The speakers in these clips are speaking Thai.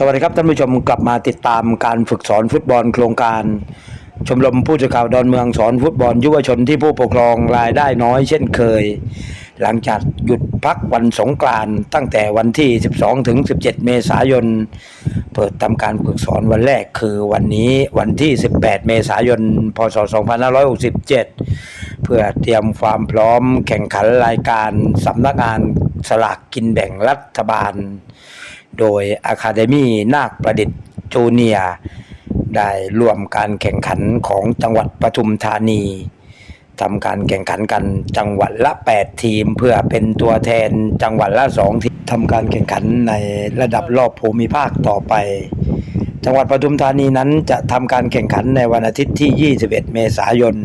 สวัสดีครับท่านผู้ชมกลับมาติดตามการฝึกสอนฟุตบอลโครงการ ชมรมผู้สื่อข่าวดอนเมืองสอนฟุตบอลยุวชนที่ผู้ปกครองรายได้น้อยเช่นเคย หลังจากหยุดพักวันสงกรานต์ตั้งแต่วันที่ 12 ถึง 17 เมษายน เปิดทำการฝึกสอนวันแรกคือวันนี้วันที่ 18 เมษายน พศ 2567 เพื่อเตรียมความพร้อมแข่งขันรายการสำนักงานสลากกินแบ่งรัฐบาล โดยอะคาเดมีนาคประดิษฐ์จูเนียได้ร่วมการแข่งขันของจังหวัดปทุมธานีทำการแข่งขันกันจังหวัดละ 8 ทีมเพื่อเป็นตัวแทนจังหวัดละ 2 ทีมทำการแข่งขันในระดับรอบภูมิภาคต่อไป จังหวัดปทุมธานีนั้นจะทำการแข่งขันในวันอาทิตย์ที่ 21 เมษายน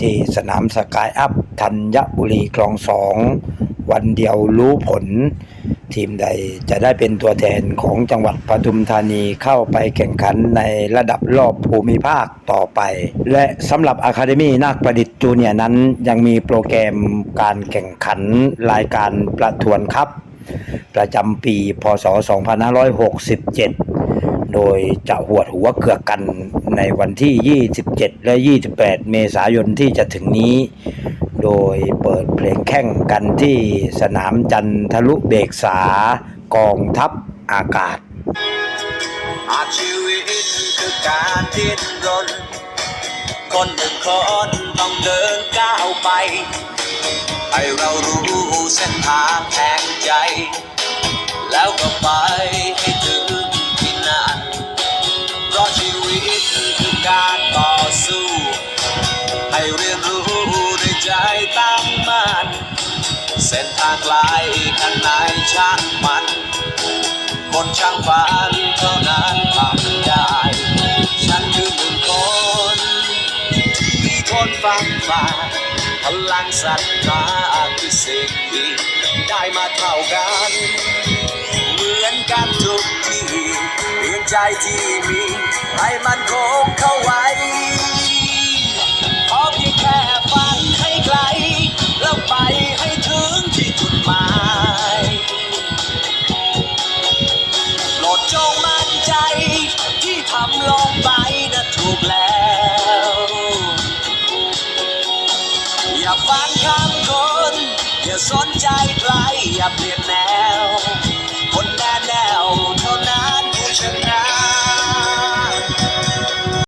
ที่สนามสกายอัพธัญบุรีคลองสองวันเดียวรู้ผล ทีมใดจะได้เป็นตัวแทนของจังหวัดปทุมธานีเข้าไปแข่งขันในระดับรอบภูมิภาคต่อไป และสำหรับอะคาเดมีนาคประดิษฐ์จูเนียนั้น ยังมีโปรแกรมการแข่งขันรายการประทวนครับ ประจำปีพศ 2567 โดยจะหวดหัวเกือกกันในวันที่ 27 และ 28 เมษายนที่จะถึงนี้ ดยเปิดเพลงแข่งกันที่สนามจันทรุเบกษากองทัพอากาศ อาชีวิตคือการดิ้นรน คนหนึ่งคนต้องเดินก้าวไป ให้เรารู้เส้นทางแห่งใจ แล้วก็ไปให้ถึงที่นั่นเพราะชีวิตคือการต่อสู้ ให้เรียนรู้ ใจตั้งมั่นเส้นทางไกลข้างในช่างมัน คนช่างฝันเท่านั้นทำได้ ฉันคือหนึ่งคนที่ทนฟังฝ่าพลังศรัทธาคือสิ่งที่ได้มาเท่ากัน เหมือนกันทุกที่เพียงใจที่มีให้มันคงเข้าไว้ ลงไปนะถูกแล้ว อย่าฟังคำคน อย่าสนใจใครอย่าเปลี่ยนแนว